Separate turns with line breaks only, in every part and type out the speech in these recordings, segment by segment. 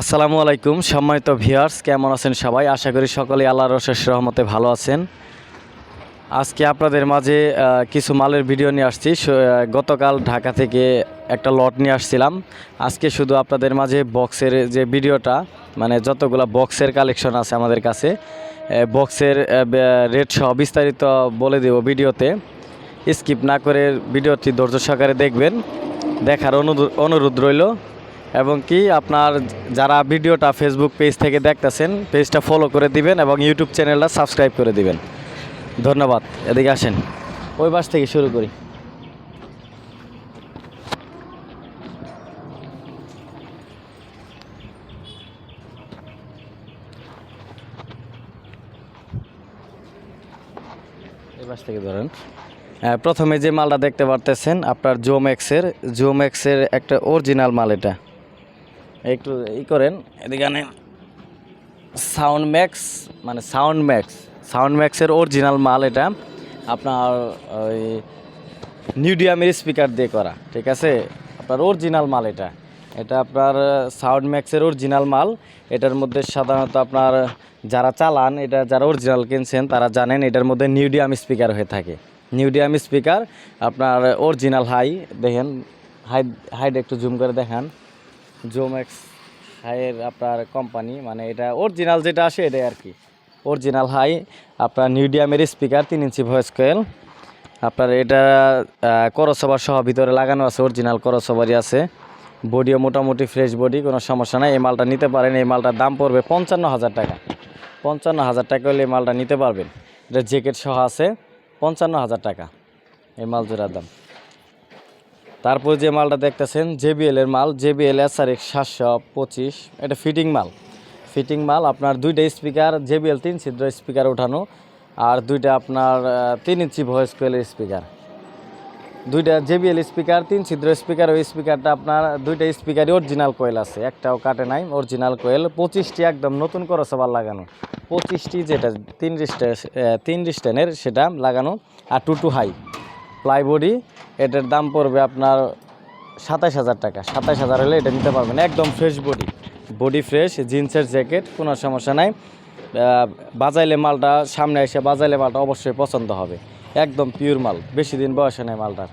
আসসালামু আলাইকুম, সম্মানিত ভিউয়ার্স, কেমন আছেন সবাই? আশা করি সকলে আল্লাহর রশেষ রহমতে ভালো আছেন। আজকে আপনাদের মাঝে কিছু মালের ভিডিও নিয়ে আসছি। গতকাল ঢাকা থেকে একটা লট নিয়ে আসছিলাম। আজকে শুধু আপনাদের মাঝে বক্সের যে ভিডিওটা মানে যতগুলো বক্সের কালেকশন আছে আমাদের কাছে বক্সের রেট সহ বিস্তারিত বলে দেব ভিডিওতে। স্কিপ না করে ভিডিওটি ধৈর্য সহকারে দেখবেন। দেখার অনুরোধ রইল। এবং কি আপনার যারা ভিডিওটা ফেসবুক পেজ থেকে দেখতেছেন পেজটা ফলো করে দিবেন এবং ইউটিউব চ্যানেলটা সাবস্ক্রাইব করে দিবেন। ধন্যবাদ। এদিকে আসেন। ওই বাস থেকে শুরু করি। এই বাস থেকে ধরেন। হ্যাঁ, প্রথমে যে মালটা দেখতে পারতেছেন আপনার জোম্যাক্সের জোম্যাক্সের একটা অরিজিনাল মাল এটা। একটু ই করেন। এদিকে আনেন সাউন্ড ম্যাক্স মানে সাউন্ড ম্যাক্স সাউন্ড ম্যাক্সের অরিজিনাল মাল এটা। আপনার ওই নিউডিয়ামের স্পিকার দিয়ে করা, ঠিক আছে? আপনার অরিজিনাল মাল এটা। এটা আপনার সাউন্ড ম্যাক্সের অরিজিনাল মাল। এটার মধ্যে সাধারণত আপনার, যারা চালান, এটা যারা অরিজিনাল কিনছেন, তারা জানেন এটার মধ্যে নিউডিয়াম স্পিকার হয়ে থাকে। নিউডিয়াম স্পিকার আপনার অরিজিনাল হাই দেখেন হাই হাইড একটু জুম করে দেখান। জোম্যাক্স হাইয়ের আপনার কোম্পানি মানে এটা অরিজিনাল যেটা আসে এটাই আর কি। অরিজিনাল হাই আপনার নিউডিয়ামের স্পিকার তিন ইঞ্চি ভয়েস কয়েল আপনার এটা করসবার সহ ভিতরে লাগানো আছে অরিজিনাল করসবারই আছে। বডিও মোটামুটি ফ্রেশ বডি কোনো সমস্যা নাই। এই মালটা নিতে পারেন, এই মালটার দাম পড়বে পঞ্চান্ন হাজার টাকা। পঞ্চান্ন হাজার টাকা হলে এই মালটা নিতে পারবেন। এটা জ্যাকেট সহ আছে, পঞ্চান্ন হাজার টাকা। এই মাল জোড়ার দাম। তারপর যে মালটা দেখতেছেন জেবিএল এর মাল জেবিএল এস আর এক সাতশো পঁচিশ, এটা ফিটিং মাল। ফিটিং মাল, আপনার দুইটা স্পিকার জেবিএল তিন ছিদ্র স্পিকার ওঠানো, আর দুইটা আপনার তিন ইঞ্চি ভয়েস কোয়েলের স্পিকার দুইটা জেবিএল স্পিকার তিন ছিদ্র স্পিকার ওই স্পিকারটা আপনার দুইটা স্পিকারই অরিজিনাল কোয়েল আছে, একটাও কাটে নাই অরিজিনাল কোয়েল পঁচিশটি একদম নতুন করে সবার লাগানো। পঁচিশটি যেটা তিন রিস্টে তিন রিস্টেনের সেটা লাগানো, আর টু টু হাই প্লাইবডি এটার দাম পড়বে আপনার সাতাশ হাজার টাকা। সাতাশ হাজার হলে এটা নিতে পারবেন। একদম ফ্রেশ বডি বডি ফ্রেশ জিন্সের জ্যাকেট কোনো সমস্যা নাই। বাজাইলে মালটা সামনে এসে বাজাইলে মালটা অবশ্যই পছন্দ হবে। একদম পিওর মাল। বেশি দিন বয়সে নেই মালটার।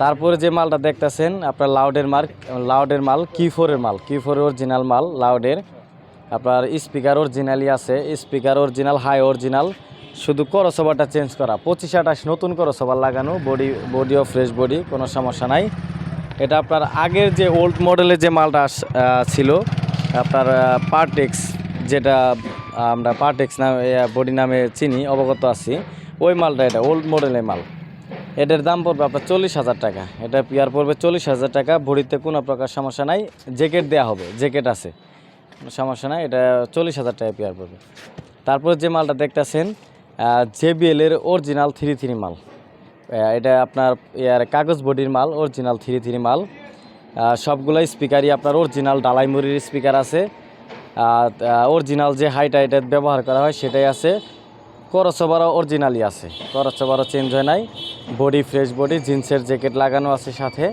তারপরে যে মালটা দেখতেছেন, আপনার লাউডের মাল লাউডের মাল কি ফোরের মাল। কি ফোরের অরিজিনাল মাল লাউডের আপনার স্পিকার অরিজিনালই আছে। স্পিকার অরিজিনাল হাই অরিজিনাল শুধু করসভাটা চেঞ্জ করা, পঁচিশ আঠাশ নতুন করসভার লাগানো বডি বডিও ফ্রেশ বডি কোনো সমস্যা নাই। এটা আপনার আগের যে ওল্ড মডেলের যে মালটা ছিল, আপনার পার্টেক্স যেটা আমরা পার্টেক্স নামে বডি নামে চিনি, অবগত আছি, ওই মালটা এটা ওল্ড মডেলের মাল। এটার দাম পড়বে আপনার চল্লিশ হাজার টাকা। এটা পিয়ার পড়বে চল্লিশ হাজার টাকা বডিতে কোনো প্রকার সমস্যা নাই জ্যাকেট দেওয়া হবে জ্যাকেট আছে। সমস্যা নাই, এটা চল্লিশ হাজার টাকা পেয়ার পড়বে। তারপর যে মালটা দেখতেছেন জেবিএল এর অরিজিনাল থ্রি থ্রি মাল। এটা আপনার ইয়ার কাগজ বডির মাল অরিজিনাল থ্রি থ্রি মাল। সবগুলো স্পিকারই আপনার অরিজিনাল ডালাইমুরির স্পিকার আছে। অরিজিনাল যে হাই টাইটের ব্যবহার করা হয় সেটাই আছে। করসবারও অরিজিনালই আছে। করসবারও চেঞ্জ হয় নাই। বডি ফ্রেশ বডি, জিন্সের জ্যাকেট লাগানো আছে সাথে।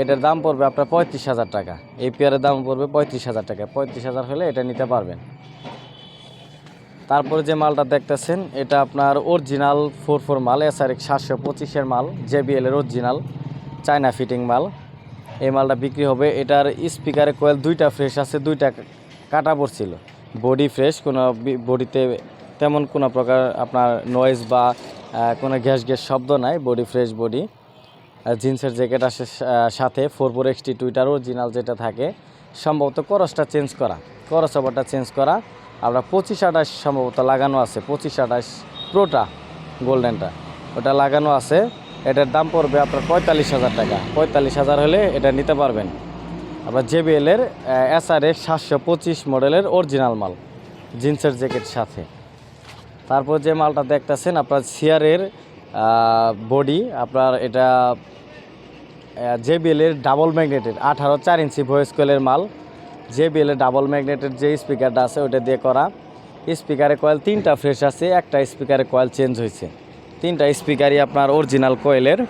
এটার দাম পড়বে আপনার পঁয়ত্রিশ হাজার টাকা। এই পেয়ারের দাম পড়বে পঁয়ত্রিশ হাজার টাকা। পঁয়ত্রিশ হাজার হলে এটা নিতে পারবেন। তারপরে যে মালটা দেখতেছেন, এটা আপনার অরিজিনাল ফোর ফোর মাল এস আর সাতশো পঁচিশের মাল জেবিএল এর অরিজিনাল চায়না ফিটিং মাল। এই মালটা বিক্রি হবে, এটার স্পিকারে কোয়েল দুইটা ফ্রেশ আছে, দুইটা কাটা পড়ছিল। বডি ফ্রেশ কোনো বডিতে তেমন কোনো প্রকার আপনার নয়েজ বা কোনো গ্যাস গ্যাস শব্দ নাই বডি ফ্রেশ বডি জিন্সের জ্যাকেট আসে সাথে four four XT tweeter original যেটা থাকে, সম্ভবত করসটা চেঞ্জ করা করস ওভারটা চেঞ্জ করা। আমরা পঁচিশ আঠাশ সম্ভবত লাগানো আছে, পঁচিশ আঠাশ প্রোটা গোল্ডেনটা। ওটা লাগানো আছে, এটার দাম পড়বে আপনার পঁয়তাল্লিশ হাজার টাকা। পঁয়তাল্লিশ হাজার হলে এটা নিতে পারবেন। আবার জেবিএলের এক্স সাতশো পঁচিশ মডেলের অরিজিনাল মাল, জিন্সের জ্যাকেট সাথে। তারপর যে মালটা দেখতেছেন, আপনার সিয়ারের বডি, আপনার এটা জেবিএলের ডাবল ম্যাগনেটেড আঠারো চার ইঞ্চি ভয়েস কোয়েলের মাল। জেবিএলের ডাবল ম্যাগনেটেড যে স্পিকারটা আছে ওটা দিয়ে করা। স্পিকারে কয়েল তিনটা ফ্রেশ আছে, একটা স্পিকারে কয়েল চেঞ্জ হয়েছে তিনটা স্পিকারই আপনার অরিজিনাল কয়েলের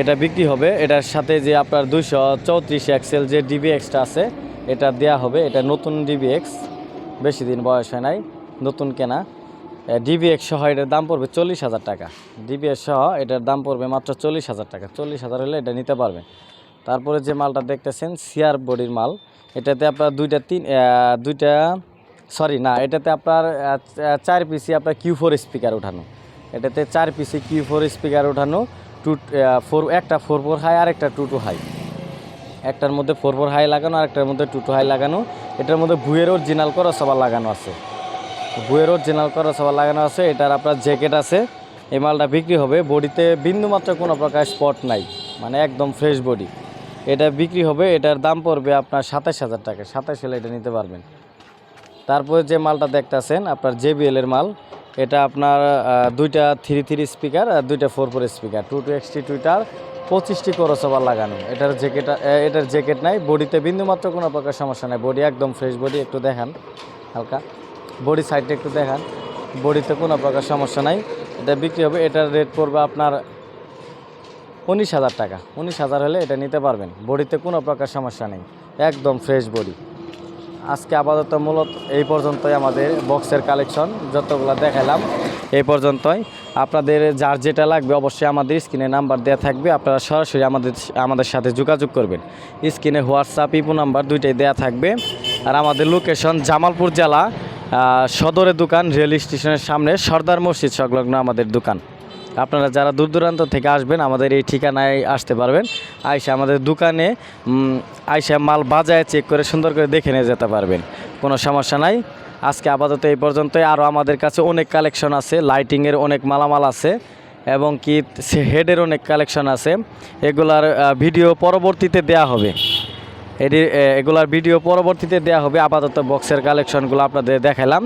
এটা বিক্রি হবে। এটার সাথে যে আপনার দুইশো চৌত্রিশ এক্সেল যে ডিবি এক্সটা আছে, এটা দেয়া হবে। এটা নতুন ডিবি এক্স বেশি দিন বয়স হয় নাই। নতুন কেনা। ডিবিএক্স সহ এটার দাম পড়বে চল্লিশ হাজার টাকা। ডিবিএক্স সহ এটার দাম পড়বে মাত্র চল্লিশ হাজার টাকা। চল্লিশ হাজার হলে এটা নিতে পারবেন। তারপরে যে মালটা দেখতেছেন সিয়ার বডির মাল। এটাতে আপনার দুইটা তিন দুইটা সরি না, এটাতে আপনার চার পিসি আপনার কিউ ফোর স্পিকার উঠানো এটাতে চার পিসি কিউ ফোর স্পিকার উঠানো টু ফোর একটা ফোর ফোর হাই আর একটা টু টু হাই একটার মধ্যে ফোর ফোর হাই লাগানো আর একটার মধ্যে টু টু হাই লাগানো। এটার মধ্যে ভুয়ের অরিজিনাল সবার লাগানো আছে। বইয়ের অরিজিনাল সবার লাগানো আছে, এটার আপনার জ্যাকেট আছে। এই মালটা বিক্রি হবে। বডিতে বিন্দুমাত্র কোনো প্রকার স্পট নাই। মানে একদম ফ্রেশ বডি এটা বিক্রি হবে, এটার দাম পড়বে আপনার সাতাশ হাজার টাকা। সাতাশ হলে এটা নিতে পারবেন। তারপরে যে মালটা দেখতেছেন, আপনার জেবিএল এর মাল, এটা আপনার দুইটা থ্রি থ্রি স্পিকার আর দুইটা four four speaker two two XT tweeter পঁচিশটি করস করসবার লাগানো। এটার জ্যাকেট এটার জ্যাকেট নাই বডিতে বিন্দুমাত্র কোনো প্রকার সমস্যা নাই। বডি একদম ফ্রেশ বডি একটু দেখান, হালকা। বডি সাইডটা একটু দেখান বডিতে কোনো প্রকার সমস্যা নাই। এটা বিক্রি হবে, এটার রেট পড়বে আপনার উনিশ হাজার টাকা। উনিশ হাজার হলে এটা নিতে পারবেন। বডিতে কোনো প্রকার সমস্যা নেই। একদম ফ্রেশ বডি আজকে আপাতত মূলত এই পর্যন্তই আমাদের বক্সের কালেকশন যতগুলো দেখালাম এই পর্যন্তই। আপনাদের যার যেটা লাগবে অবশ্যই আমাদের স্ক্রিনে নাম্বার দেওয়া থাকবে। আপনারা সরাসরি আমাদের আমাদের সাথে যোগাযোগ করবেন। স্ক্রিনে হোয়াটসঅ্যাপ ইপো নাম্বার দুইটাই দেওয়া থাকবে। আর আমাদের লোকেশন জামালপুর জেলা সদরের দোকান রেল স্টেশনের সামনে সর্দার মসজিদ সংলগ্ন আমাদের দোকান। আপনারা যারা দূর দূরান্ত থেকে আসবেন, আমাদের এই ঠিকানায় আসতে পারবেন। আইসা আমাদের দোকানে আইসা মাল বাজায় চেক করে সুন্দর করে দেখে নিয়ে যেতে পারবেন। কোনো সমস্যা নাই। আজকে আপাতত এই পর্যন্তই। আরও আমাদের কাছে অনেক কালেকশন আছে লাইটিংয়ের অনেক মালামাল আছে এবং কি হেডের অনেক কালেকশন আছে। এগুলার ভিডিও পরবর্তীতে দেয়া হবে। এটি এগুলার ভিডিও পরবর্তীতে দেয়া হবে। আপাতত বক্সের কালেকশনগুলো আপনাদের দেখালাম।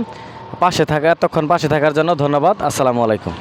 পাশে থাকা, এতক্ষণ পাশে থাকার জন্য ধন্যবাদ। আসসালামু আলাইকুম।